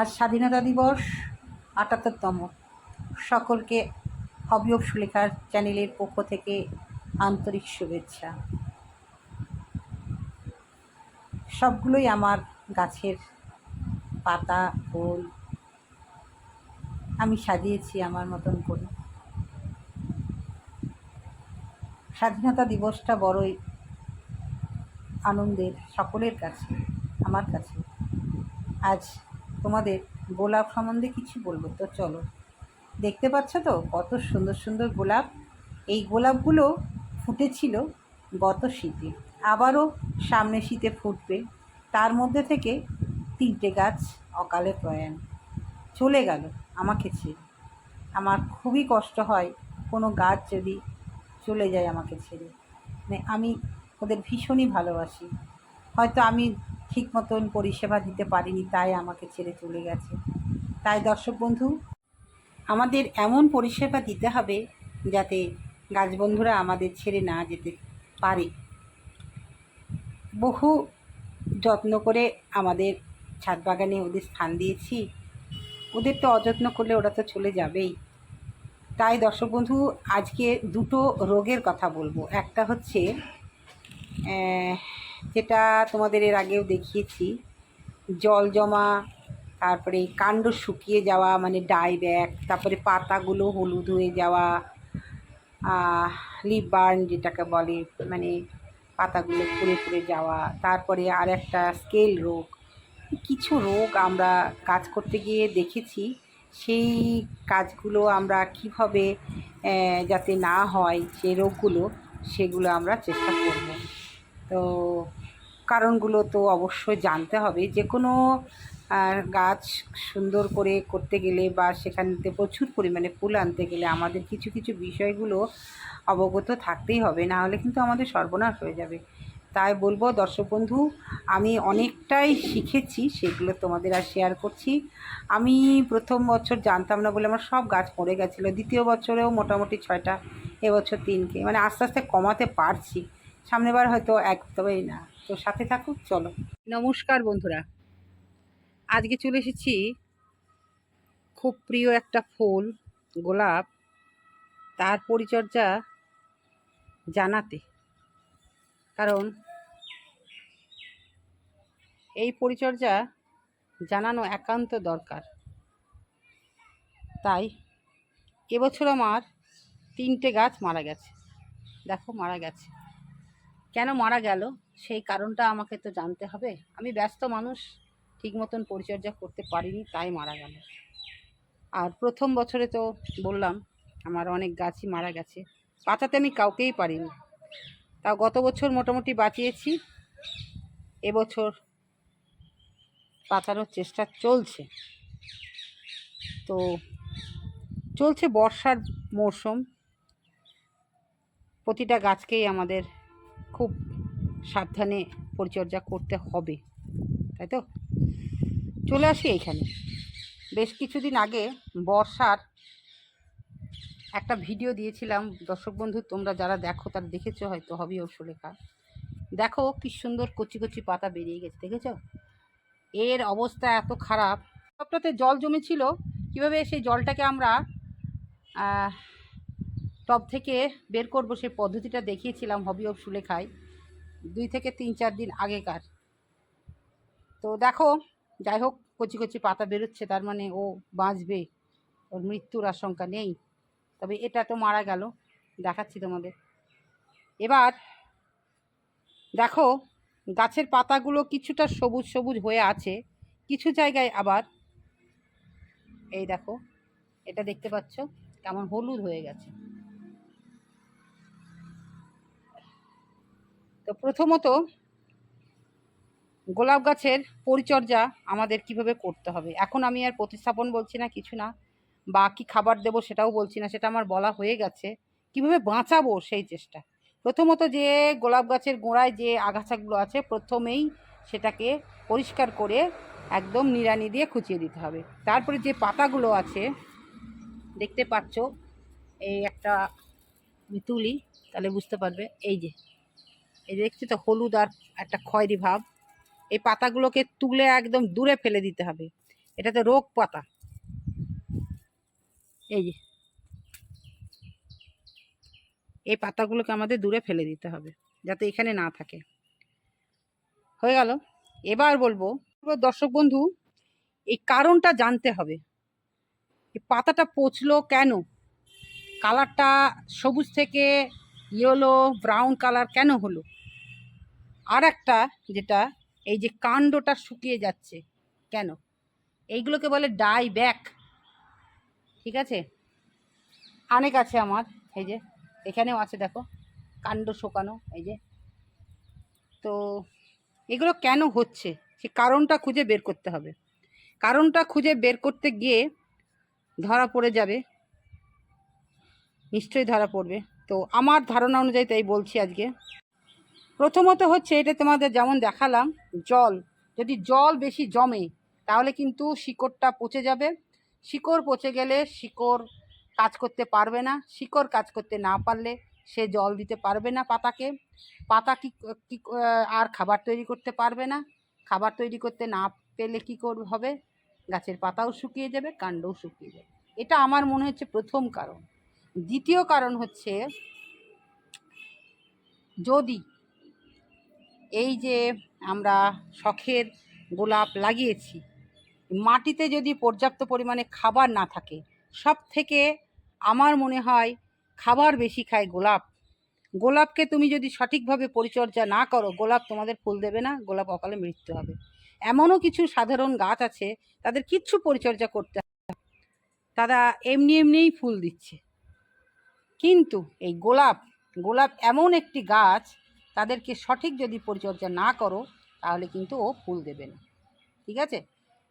আজ স্বাধীনতা দিবস আটাত্তরতম। সকলকে হবি অফ সুলেখার চ্যানেলের পক্ষ থেকে আন্তরিক শুভেচ্ছা। সবগুলোই আমার গাছের পাতা, ফুল আমি সাজিয়েছি আমার মতন করে। স্বাধীনতা দিবসটা বড়ই আনন্দের, সকলের কাছে, আমার কাছে। আজ তোমাদের গোলাপ সম্বন্ধে কিছু বলব? তো চলো। দেখতে পাচ্ছ তো? কত সুন্দর সুন্দর গোলাপ। এই গোলাপগুলো ফুটেছিল গত শীতে। আবারও সামনে শীতে ফুটবে। তার মধ্যে থেকে তিনটে গাছ অকালে প্রয়াণ। চলে গেল আমাকে ছেড়ে। আমার খুবই কষ্ট হয় কোনো গাছ যদি চলে যায় আমাকে ছেড়ে। মানে আমি ওদের ভীষণই ভালোবাসি। হয়তো আমি ঠিক মতন পরিষেবা দিতে পারিনি, তাই আমাকে ছেড়ে চলে গেছে। তাই দর্শক বন্ধু, আমাদের এমন পরিষেবা দিতে হবে যাতে গাছ বন্ধুরা আমাদের ছেড়ে না যেতে পারে। বহু যত্ন করে আমাদের ছাদ বাগানে ওদের স্থান দিয়েছি। ওদের তো অযত্ন করলে ওরা তো চলে যাবেই। তাই দর্শক বন্ধু, আজকে দুটো রোগের কথা বলব। একটা হচ্ছে যেটা তোমাদের এর আগেও দেখিয়েছি। জল জমা, তারপরে কাণ্ড শুকিয়ে যাওয়া মানে ডাই ব্যাগ তারপরে পাতাগুলো হলুদ হয়ে যাওয়া লিপ বার্ন যেটাকে বলে মানে পাতাগুলো পুড়ে পুড়ে যাওয়া, তারপরে আর একটা স্কেল রোগ। কিছু রোগ আমরা কাজ করতে গিয়ে দেখেছি, সেই কাজগুলো আমরা কীভাবে যাতে না হয় সেই রোগগুলো, সেগুলো আমরা চেষ্টা করব। তো কারণগুলো তো অবশ্যই জানতে হবে। যে কোনো গাছ সুন্দর করে করতে গেলে বা সেখানতে প্রচুর পরিমাণে ফুল আনতে গেলে আমাদের কিছু কিছু বিষয়গুলো অবগত থাকতেই হবে, না হলে কিন্তু আমাদের সর্বনাশ হয়ে যাবে। তাই বলব, দর্শক বন্ধু, আমি অনেকটাই শিখেছি, সেগুলো তোমাদের আর শেয়ার করছি। আমি প্রথম বছর জানতাম না বলে আমার সব গাছ মরে গেছিল, দ্বিতীয় বছরেও মোটামুটি ছয়টা, এবছর তিনকে মানে আস্তে আস্তে কমাতে পারছি। সামনেবার হয়তো এক তবেই না। তো সাথে থাকুক, চলো। নমস্কার বন্ধুরা। আজকে চলে এসেছি খুব প্রিয় একটা ফুল, গোলাপ, তার পরিচর্যা জানাতে। কারণ এই পরিচর্যা জানানো একান্ত দরকার। তাই এবছর আমার তিনটে গাছ মারা গেছে। দেখো, মারা গেছে। কেন মারা গেল? সেই কারণটা আমাকে তো জানতে হবে। আমি ব্যস্ত মানুষ, ঠিক মতন পরিচর্যা করতে পারিনি, তাই মারা গেল। আর প্রথম বছরে তো বললাম, আমার অনেক গাছই মারা গেছে। বাঁচাতে আমি কাউকেই পারিনি। তাও গত বছর মোটামুটি বাঁচিয়েছি। এবছর বাঁচানোর চেষ্টা চলছে। তো চলছে বর্ষার মরশুম। প্রতিটা গাছকেই আমাদের খুব সাবধানে পরিচর্যা করতে হবে, তাই তো? চলে আসি এইখানে। বেশ কিছুদিন আগে বর্ষার একটা ভিডিও দিয়েছিলাম। দর্শক বন্ধু, তোমরা যারা দেখো তারা দেখেছ হয়তো, হবি সুলেখা। দেখো কি সুন্দর কচি কচি পাতা বেরিয়ে গেছে, দেখেছ? এর অবস্থা এত খারাপ। সবটাতে জল জমেছিল। কীভাবে সেই জলটাকে আমরা টব থেকে বের করব সেই পদ্ধতিটা দেখিয়েছিলাম হবি অফ সুলেখায়। দুই থেকে তিন, চার দিন আগেকার। তো দেখো, যাই হোক, কচি কচি পাতা বেরোচ্ছে, তার মানে ও বাঁচবে। ওর মৃত্যুর আশঙ্কা নেই। তবে এটা তো মারা গেল। দেখাচ্ছি তোমাদের। এবার দেখো, গাছের পাতাগুলো কিছুটা সবুজ সবুজ হয়ে আছে। কিছু জায়গায় আবার এই দেখো, এটা দেখতে পাচ্ছ, কেমন হলুদ হয়ে গেছে। তো প্রথমত গোলাপ গাছের পরিচর্যা আমাদের কীভাবে করতে হবে? এখন আমি আর প্রতিস্থাপন বলছি না, কিছু না। বা কী খাবার দেবো সেটাও বলছি না, সেটা আমার বলা হয়ে গেছে। কীভাবে বাঁচাবো সেই চেষ্টা? প্রথমত যে গোলাপ গাছের গোড়ায় যে আগাছাগুলো আছে, প্রথমেই সেটাকে পরিষ্কার করে একদম নিড়ানি দিয়ে খুঁচিয়ে দিতে হবে। তারপরে যে পাতাগুলো আছে, দেখতে পাচ্ছ, এই একটা তুলি, তাহলে বুঝতে পারবে, এই যে এই দেখছি তো, হলুদ আর একটা খয়েরি ভাব। এই পাতাগুলোকে তুলে একদম দূরে ফেলে দিতে হবে। এটাতে রোগ পাতা। এই যে। এই পাতাগুলোকে আমাদের দূরে ফেলে দিতে হবে, যাতে এখানে না থাকে। হয়ে গেল। এবার বলব, দর্শক বন্ধু, এই কারণটা জানতে হবে। এই পাতাটা পচলো কেন? কালারটা সবুজ থেকে ইয়েলো ব্রাউন কালার কেন হলো? আর একটা যেটা, এই যে কাণ্ডটা শুকিয়ে যাচ্ছে, কেন? এইগুলোকে বলে ডাই ব্যাক ঠিক আছে? অনেক আছে আমার, এই যে, এখানেও আছে দেখো, কাণ্ড শোকানো, এই যে। তো এগুলো কেন হচ্ছে? সে কারণটা খুঁজে বের করতে হবে। কারণটা খুঁজে বের করতে গিয়ে ধরা পড়ে যাবে, নিশ্চয়ই ধরা পড়বে। তো আমার ধারণা অনুযায়ী তাই বলছি আজকে। প্রথমত হচ্ছে এটা তোমাদের যেমন দেখালাম, জল। যদি জল বেশি জমে, তাহলে কিন্তু শিকড়টা পচে যাবে। শিকড় পচে গেলে শিকড় কাজ করতে পারবে না। শিকড় কাজ করতে না পারলে সে জল দিতে পারবে না পাতাকে। পাতা কি আর খাবার তৈরি করতে পারবে না। খাবার তৈরি করতে না পেলে কী করবে হবে? গাছের পাতাও শুকিয়ে যাবে, কাণ্ডও শুকিয়ে যাবে। এটা আমার মনে হচ্ছে প্রথম কারণ। দ্বিতীয় কারণ হচ্ছে যদি এই যে আমরা শখের গোলাপ লাগিয়েছি, মাটিতে যদি পর্যাপ্ত পরিমাণে খাবার না থাকে সব থেকে আমার মনে হয় খাবার বেশি খায় গোলাপ। গোলাপকে তুমি যদি সঠিকভাবে পরিচর্যা না করো, গোলাপ তোমাদের ফুল দেবে না, গোলাপ অকালে মৃত্যু হবে। এমনও কিছু সাধারণ গাছ আছে, তাদের কিচ্ছু পরিচর্যা করতে। তারা এমনি এমনিই ফুল দিচ্ছে। কিন্তু এই গোলাপ গোলাপ এমন একটি গাছ তাদেরকে সঠিক যদি পরিচর্যা না করো, তাহলে কিন্তু ও ফুল দেবে না। ঠিক আছে?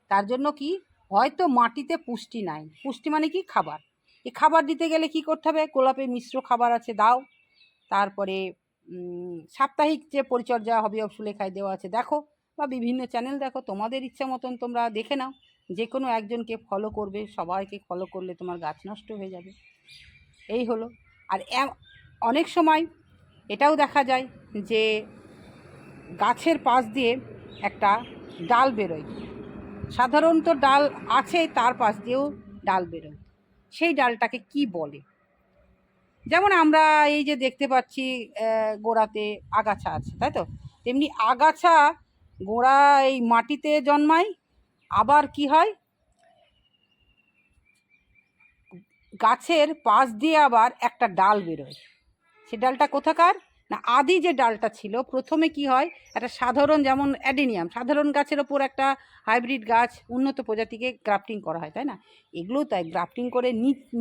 তার জন্য কি? হয়তো মাটিতে পুষ্টি নাই। পুষ্টি মানে কি? খাবার। এই খাবার দিতে গেলে কি করতে হবে? গোলাপের মিশ্র খাবার আছে, দাও। তারপরে সাপ্তাহিক যে পরিচর্যা হবি সুলেখায় দেওয়া আছে, দেখো। বা বিভিন্ন চ্যানেল দেখো, তোমাদের ইচ্ছা মতন তোমরা দেখে নাও। যে কোনো একজনকে ফলো করবে, সবাইকে ফলো করলে তোমার গাছ নষ্ট হয়ে যাবে। এই হলো। আর অনেক সময় এটাও দেখা যায় যে গাছের পাশ দিয়ে একটা ডাল বেরোয়। সাধারণত ডাল আছে তার পাশ দিয়েও ডাল বেরোয়। সেই ডালটাকে কি বলে? যেমন আমরা এই যে দেখতে পাচ্ছি গোড়াতে আগাছা আছে, তাই তো? তেমনি আগাছা গোড়া এই মাটিতে জন্মায়, আবার কি হয়? গাছের পাশ দিয়ে আবার একটা ডাল বেরোয়। সে ডালটা কোথাকার? না, আদি যে ডালটা ছিল, প্রথমে কি হয়? একটা সাধারণ যেমন অ্যাডেনিয়াম, সাধারণ গাছের ওপর একটা হাইব্রিড গাছ উন্নত প্রজাতিকে গ্রাফটিং করা হয়, তাই না? এগুলো তাই গ্রাফটিং করে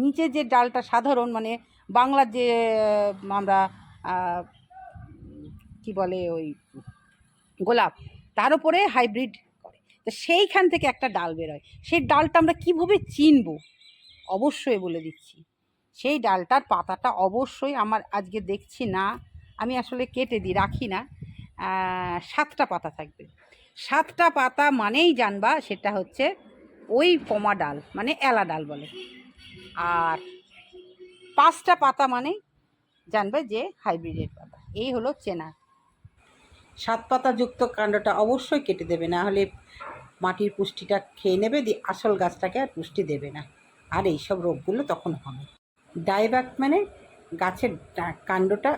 নিচে যে ডালটা সাধারণ মানে বাংলার যে আমরা কি বলে ওই গোলাপ, তার উপরে হাইব্রিড করে। তো সেইখান থেকে একটা ডাল বেরোয়। সেই ডালটা আমরা কীভাবে চিনবো? অবশ্যই বলে দিচ্ছি। সেই ডালটার পাতাটা অবশ্যই আমার আজকে দেখছি না, আমি আসলে কেটে দিই রাখি না। সাতটা পাতা থাকবে। সাতটা পাতা মানেই জানবা সেটা হচ্ছে ওই পমা ডাল মানে এলা ডাল বলে। আর পাঁচটা পাতা মানে জানবে যে হাইব্রিডের পাতা। এই হলো চেনা। সাত পাতাযুক্ত কাণ্ডটা অবশ্যই কেটে দেবে, না হলে মাটির পুষ্টিটা খেয়ে নেবে দিয়ে আসল গাছটাকে আর পুষ্টি দেবে না। আর এইসব রোগগুলো তখন হবে। ডাইব্যাক মানে গাছের কাণ্ডটা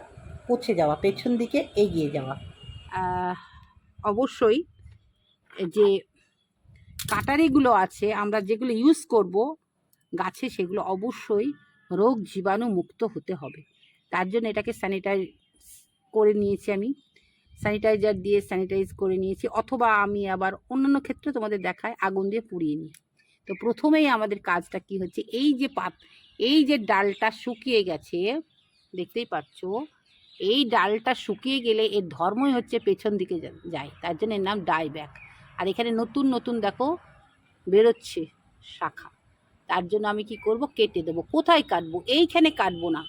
পচে যাওয়া, পেছন দিকে এগিয়ে যাওয়া। অবশ্যই যে কাটারিগুলো আছে, আমরা যেগুলো ইউজ করব গাছে, সেগুলো অবশ্যই রোগ জীবাণু মুক্ত হতে হবে। তার জন্য এটাকে স্যানিটাইজ করে নিয়েছি আমি। স্যানিটাইজার দিয়ে স্যানিটাইজ করে নিয়েছি, অথবা আমি আবার অন্যান্য ক্ষেত্রে তোমাদের দেখায়, আগুন দিয়ে পুড়িয়ে নিই। তো প্রথমেই আমাদের কাজটা কি হচ্ছে? এই যে পাত এই যে ডালটা শুকিয়ে গেছে, দেখতেই পাচ্ছ এই ডালটা শুকিয়ে গেলে এর ধর্মই হচ্ছে পেছন দিকে যায়। তার জন্য এর নাম ডাইব্যাক। আর এখানে নতুন নতুন দেখো, বেরোচ্ছে শাখা। তার জন্য আমি কি করব? কেটে দেবো। কোথায় কাটবো? এইখানে কাটবো না।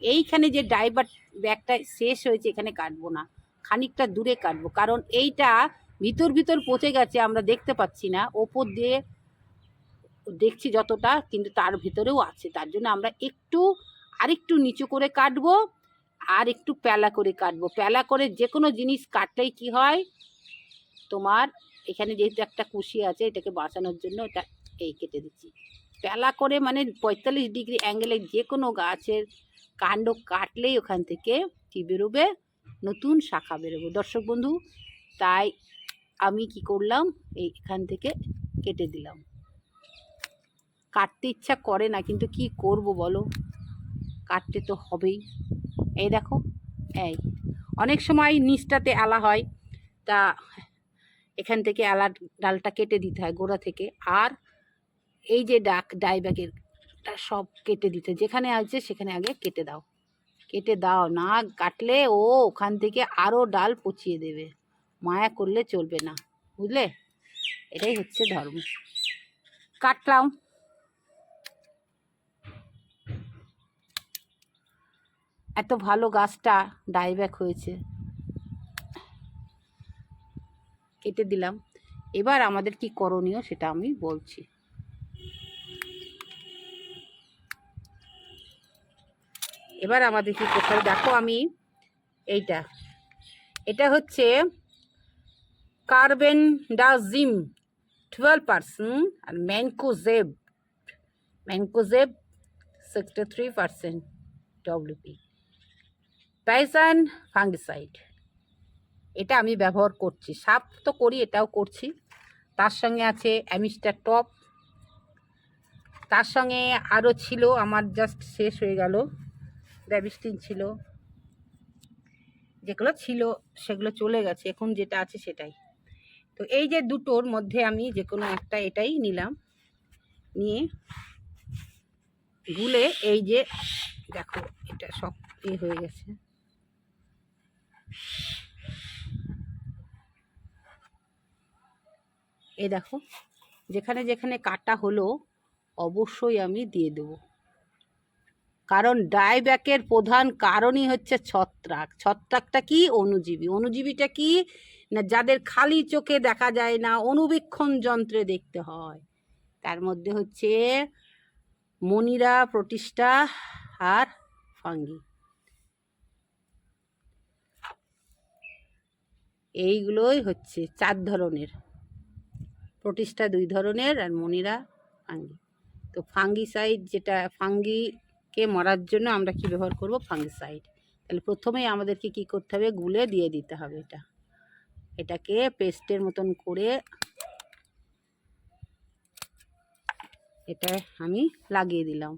এইখানে যে ডাইবার ব্যাগটা শেষ হয়েছে, এখানে কাটবো না। খানিকটা দূরে কাটবো। কারণ এইটা ভিতর ভিতর পচে গেছে, আমরা দেখতে পাচ্ছি না। ওপর দিয়ে দেখছি যতটা, কিন্তু তার ভিতরেও আছে। তার জন্য আমরা একটু, আরেকটু নিচু করে কাটবো, আর একটু প্যালা করে কাটবো। প্যালা করে যে কোনো জিনিস কাটলেই কি হয়? তোমার এখানে যেহেতু একটা কুশি আছে, এটাকে বাঁচানোর জন্য এটা এই কেটে দিচ্ছি। পেলা করে মানে পঁয়তাল্লিশ ডিগ্রি অ্যাঙ্গেলে যে কোনো গাছের কাণ্ড কাটলেই ওখান থেকে কী বেরোবে? নতুন শাখা বেরোবে। দর্শক বন্ধু, তাই আমি কি করলাম? এই এখান থেকে কেটে দিলাম। কাটতে ইচ্ছা করে না, কিন্তু কি করব বলো? কাটতে তো হবেই। এই দেখো, এই। অনেক সময় নিচটাতে আলা হয়, তা এখান থেকে আলা ডালটা কেটে দিতে হয় গোড়া থেকে। আর এই যে ডাক ডাইব্যাগের সব কেটে দিতে। যেখানে আছে সেখানে আগে কেটে দাও। কেটে দাও, না কাটলে ও ওখান থেকে আরও ডাল পচিয়ে দেবে। মায়া করলে চলবে না, বুঝলে? এটাই হচ্ছে ধর্ম। কাটলাম। এত ভালো গাছটা ডাইব্যাক হয়েছে। কেটে দিলাম। এবার আমাদের কি করণীয় সেটা আমি বলছি। এবার আমাদের কি করতে দেখো আমি এইটা। এটা হচ্ছে কার্বেন ডাজিম টুয়েলভ পার্সেন্ট আর mancozeb mancozeb sixty three percent WP পাইসান fungicide এটা আমি ব্যবহার করছি। সাপ তো করি, এটাও করছি। তার সঙ্গে আছে অ্যামিস্টার টপ। তার সঙ্গে আরও ছিল, আমার জাস্ট শেষ হয়ে গেল। ব্যাবিস্টিন ছিল। যেগুলো ছিল, সেগুলো চলে গেছে। এখন যেটা আছে সেটাই। তো এই যে দুটোর মধ্যে আমি যে কোনো একটা এটাই নিলাম। নিয়ে গুলে এই যে দেখো, এটা সব এ হয়ে গেছে। এ দেখো, যেখানে যেখানে কাটা হলো, অবশ্যই আমি দিয়ে দেবো। কারণ ডাইব্যাকের প্রধান কারণই হচ্ছে ছত্রাক। ছত্রাকটা কি? অণুজীবী অনুজীবীটা কি? না যাদের খালি চোখে দেখা যায় না, অনুবীক্ষণ যন্ত্রে দেখতে হয়। তার মধ্যে হচ্ছে মনিরা, প্রতিষ্ঠা আর ফাঙ্গি। এইগুলোই হচ্ছে চার ধরনের। প্রতিষ্ঠা দুই ধরনের আর মনিরা, ফাঙ্গি। তো ফাঙ্গিসাইড যেটা, ফাঙ্গিকে মারার জন্য আমরা কি ব্যবহার করব? ফাঙ্গিসাইড। তাহলে প্রথমেই আমাদেরকে কি করতে হবে? গুলে দিয়ে দিতে হবে এটা। এটাকে পেস্টের মতন করে এটা আমি লাগিয়ে দিলাম।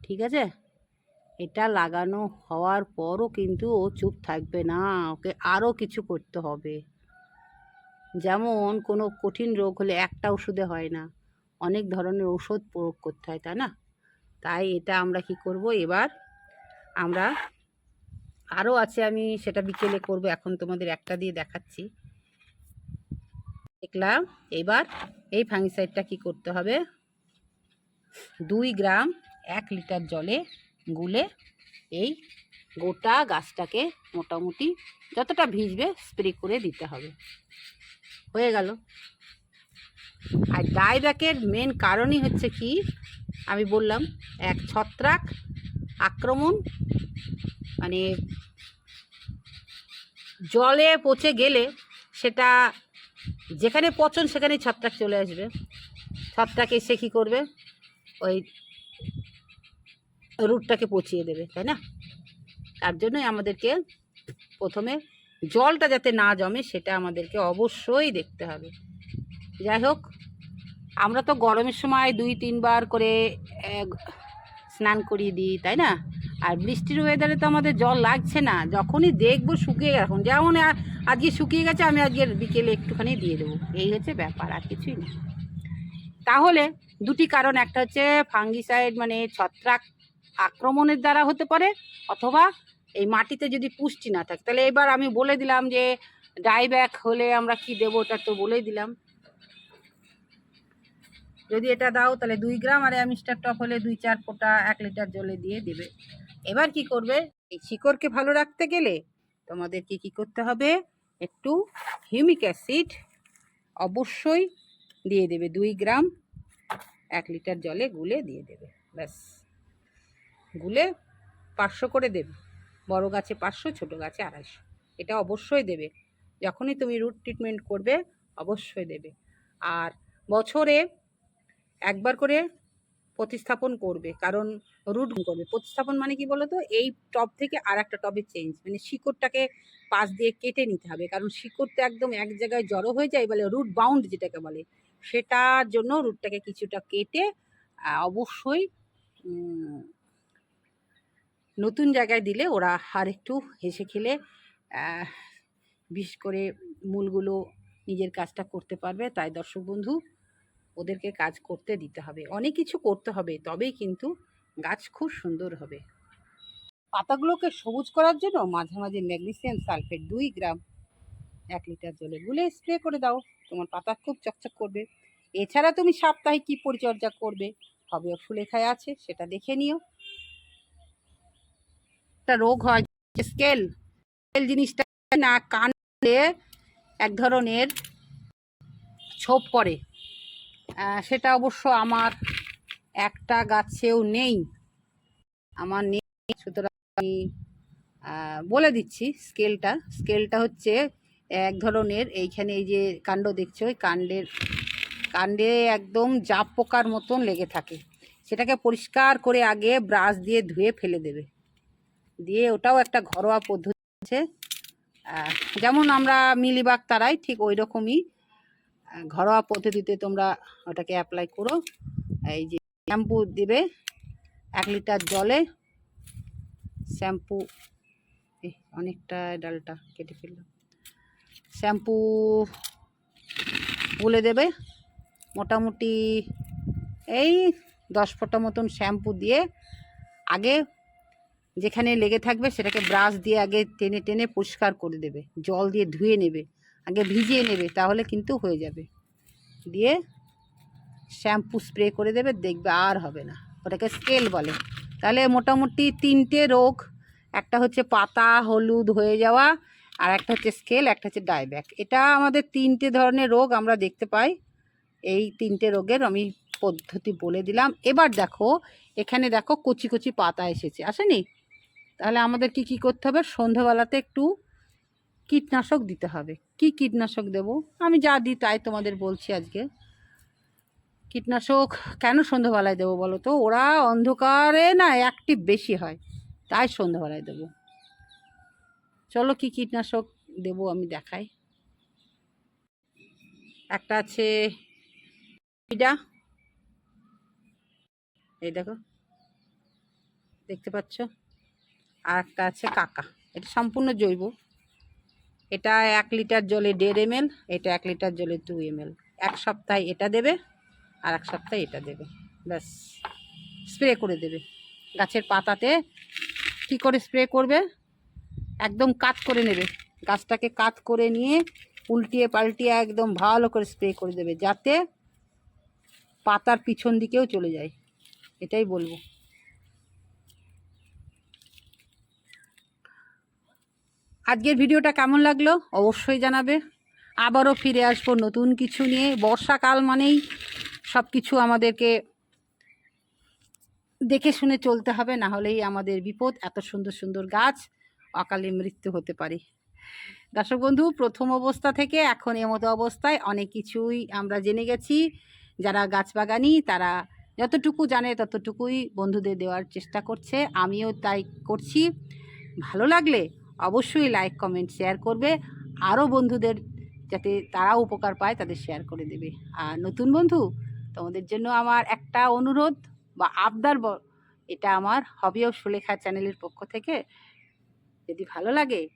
ঠিক আছে? এটা লাগানো হওয়ার পরও কিন্তু ও চুপ থাকবে না, ওকে আরও কিছু করতে হবে। যেমন কোনো কঠিন রোগ হলে একটা ওষুধে হয় না, অনেক ধরনের ওষুধ প্রয়োগ করতে হয়, তাই না? তাই এটা আমরা কি করব? এবার আমরা আরও আছে, আমি সেটা বিকেলে করব, এখন তোমাদের একটা দিয়ে দেখাচ্ছি। দেখলাম, এবার এই ফাঙ্গিসাইডটা কি করতে হবে? দুই গ্রাম এক লিটার জলে গুলে এই গোটা গাছটাকে মোটামুটি যতটা ভিজবে স্প্রে করে দিতে হবে। হয়ে গেল। আর ডাইব্যাকের মেন কারণই হচ্ছে কি? আমি বললাম, এক ছত্রাক আক্রমণ মানে জলে পচে গেলে সেটা যেখানে পচন সেখানে ছত্রাক চলে আসবে। ছত্রাক এসে কী করবে? ওই রুটটাকে পচিয়ে দেবে, তাই না? তার জন্যই আমাদেরকে প্রথমে জলটা যাতে না জমে সেটা আমাদেরকে অবশ্যই দেখতে হবে। যাই হোক, আমরা তো গরমের সময় দুই তিনবার করে স্নান করিয়ে দিই, তাই না? আর বৃষ্টির ওয়েদারে তো আমাদের জল লাগছে না। যখনই দেখব শুকিয়ে এখন যেমন আজকে শুকিয়ে গেছে, আমি আজকে বিকেলে একটুখানি দিয়ে দেবো। এই হচ্ছে ব্যাপার, আর কিছুই না। তাহলে দুটি কারণ, একটা হচ্ছে ফাঙ্গিসাইড মানে ছত্রাক আক্রমণের দ্বারা হতে পারে, অথবা এই মাটিতে যদি পুষ্টি না থাকে। তাহলে এবার আমি বলে দিলাম যে ডাইব্যাক হলে আমরা কি দেবো, ওটা তো বলেই দিলাম। যদি এটা দাও তাহলে দুই গ্রাম, আর অ্যামিস্টার টপ হলে দুই চার ফোঁটা, এক লিটার জলে দিয়ে দেবে। এবার কি করবে? এই শিকড়কে ভালো রাখতে গেলে তোমাদেরকে কি করতে হবে? একটু হিউমিক অ্যাসিড অবশ্যই দিয়ে দেবে। দুই গ্রাম, এক লিটার জলে গুলে দিয়ে দেবে। ব্যাস। গুলে পাঁচশো করে দেবে। বড় গাছে পাঁচশো, ছোটো গাছে আড়াইশো। এটা অবশ্যই দেবে। যখনই তুমি রুট ট্রিটমেন্ট করবে, অবশ্যই দেবে। আর বছরে একবার করে প্রতিস্থাপন করবে, কারণ রুট করবে। প্রতিস্থাপন মানে কি বলো তো এই টব থেকে আর একটা টবে চেঞ্জ মানে শিকড়টাকে পাশ দিয়ে কেটে নিতে হবে, কারণ শিকড়টা একদম এক জায়গায় জড়ো হয়ে যায়, বলে রুট বাউন্ড যেটাকে বলে। সেটার জন্য রুটটাকে কিছুটা কেটে অবশ্যই নতুন জায়গায় দিলে ওরা আর একটু হেসে খেলে বিশেষ করে মূলগুলো নিজের কাজটা করতে পারবে। তাই দর্শক বন্ধু ওদেরকে কাজ করতে দিতে হবে। অনেক কিছু করতে হবে, তবেই কিন্তু গাছ খুব সুন্দর হবে। পাতাগুলোকে সবুজ করার জন্য মাঝে মাঝে ম্যাগনেসিয়াম সালফেট দুই গ্রাম এক লিটার জলে গুলে স্প্রে করে দাও। তোমার পাতা খুব চকচক করবে। এছাড়া তুমি সাপ্তাহিক কি পরিচর্যা করবে? হবে সুলেখায় আছে, সেটা দেখে নিও। একটা রোগ হয়, স্কেল স্কেল জিনিসটা না কানে এক ধরনের ছোপ পড়ে। সেটা অবশ্য আমার একটা গাছেও নেই। আমার নেই, সুতরাং আমি বলে দিচ্ছি স্কেলটা। স্কেলটা হচ্ছে এক ধরনের, এইখানে এই যে কাণ্ড দেখছ ওই কাণ্ডের, কাণ্ডে একদম জাপ পোকার মতন লেগে থাকে। সেটাকে পরিষ্কার করে আগে ব্রাশ দিয়ে ধুয়ে ফেলে দেবে। দিয়ে ওটাও একটা ঘরোয়া পদ্ধতি আছে। যেমন আমরা মিলিবাগ তারাই ঠিক ওই রকমই ঘরোয়া পদ্ধতিতে তোমরা ওটাকে অ্যাপ্লাই করো। এই যে শ্যাম্পু দেবে, এক লিটার জলে শ্যাম্পু অনেকটা ডালটা কেটে ফেললাম শ্যাম্পু গুলে দেবে, মোটামুটি এই দশ ফোঁটা মতন শ্যাম্পু দিয়ে আগে যেখানে লেগে থাকবে সেটাকে ব্রাশ দিয়ে আগে টেনে টেনে পরিষ্কার করে দেবে, জল দিয়ে ধুয়ে নেবে। আগে ভিজিয়ে নেবে, তাহলে কিন্তু হয়ে যাবে। দিয়ে শ্যাম্পু স্প্রে করে দেবে, দেখবে আর হবে না। ওটাকে স্কেল বলে। তাহলে মোটামুটি তিনটে রোগ, একটা হচ্ছে পাতা, হলুদ হয়ে যাওয়া, আর একটা হচ্ছে স্কেল, একটা হচ্ছে ডায়ব্যাক এটা আমাদের তিনটে ধরনের রোগ আমরা দেখতে পাই। এই তিনটে রোগের আমি পদ্ধতি বলে দিলাম। এবার দেখো, এখানে দেখো কচি কচি পাতা এসেছে। আসেনি? তাহলে আমাদের কি কি করতে হবে? সন্ধেবেলাতে একটু কীটনাশক দিতে হবে। কি কীটনাশক দেব? আমি যা দিই তাই তোমাদের বলছি আজকে। কীটনাশক কেন সন্ধ্যাবেলায় দেবো বলো তো? ওরা অন্ধকারে না অ্যাক্টিভ বেশি হয়, তাই সন্ধ্যাবেলায় দেবো। চলো কি কীটনাশক দেবো আমি দেখাই। একটা আছে এটা এই দেখো, দেখতে পাচ্ছ? আর একটা আছে কাকা। এটা সম্পূর্ণ জৈব। এটা এক লিটার জলে দেড় এম এটা এক লিটার জলে দু এম এক সপ্তাহে এটা দেবে আর এক সপ্তাহে এটা দেবে। ব্যাস, স্প্রে করে দেবে। গাছের পাতাতে কি করে স্প্রে করবে? একদম কাট করে নেবে। গাছটাকে কাত করে নিয়ে উল্টিয়ে পাল্টিয়ে একদম ভালো করে স্প্রে করে দেবে, যাতে পাতার পিছন দিকেও চলে যায়। এটাই বলব। আজকের ভিডিওটা কেমন লাগল অবশ্যই জানাবে। আবারও ফিরে আসব নতুন কিছু নিয়ে। বর্ষাকাল মানেই সব কিছু আমাদেরকে দেখে শুনে চলতে হবে, না হলেই আমাদের বিপদ। এত সুন্দর সুন্দর গাছ, অকালে মৃত্যু হতে পারে। দর্শক বন্ধু, প্রথম অবস্থা থেকে এখন এমতো অবস্থায় অনেক কিছুই আমরা জেনে গেছি। যারা গাছ বাগানি তারা যতটুকু জানে ততটুকুই বন্ধুদের দেওয়ার চেষ্টা করছে। আমিও তাই করছি। ভালো লাগলে অবশ্যই লাইক কমেন্ট শেয়ার করবে। আরও বন্ধুদের যাতে তারাও উপকার পায়, তাদের শেয়ার করে দেবে। আর নতুন বন্ধু, তোমাদের জন্য আমার একটা অনুরোধ বা আবদার এটা আমার হবি অফ সুলেখা চ্যানেলের পক্ষ থেকে। যদি ভালো লাগে,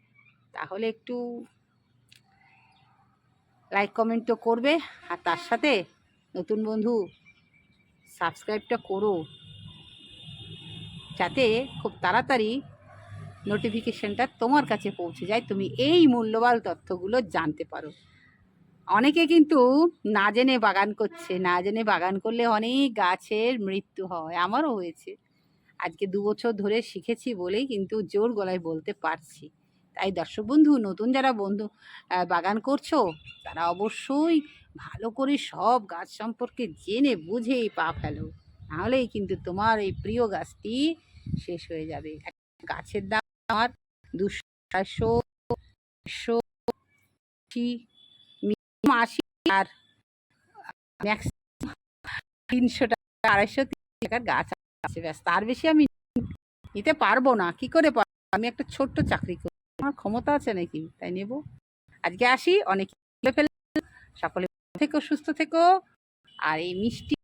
তাহলে একটু লাইক কমেন্ট তো করবে। আর তার সাথে নতুন বন্ধু সাবস্ক্রাইবটা করো। যাতে খুব তাড়াতাড়ি নোটিফিকেশনটা তোমার কাছে পৌঁছে যায়, তুমি এই মূল্যবান তথ্যগুলো জানতে পারো। অনেকে কিন্তু না জেনে বাগান করছে, না জেনে বাগান করলে অনেক গাছের মৃত্যু হয়, আমারও হয়েছে। আজকে দু বছর ধরে শিখেছি বলেই কিন্তু জোর গলায় বলতে পারছি। তাই দর্শক বন্ধু, নতুন যারা বন্ধু বাগান করছ, তারা অবশ্যই ভালো করে সব গাছ সম্পর্কে জেনে বুঝেই পা ফেলো। নাহলেই কিন্তু তোমার এই প্রিয় গাছটি শেষ হয়ে যাবে। গাছের দাম আমার দুশো, চারশো মিনিমাম আশি আর ম্যাক্সিমাম তিনশো টাকা, আড়াইশো, তিনশো টাকার গাছ আছে। ব্যাস, তার বেশি আমি নিতে পারব না। কি করে পারব? আমি একটা ছোট্ট চাকরি করি। আমার ক্ষমতা আছে নাকি? তাই নেব। আজকে আসি, অনেক ফেলে সকলে থেকো, সুস্থ থেকো। আর এই মিষ্টি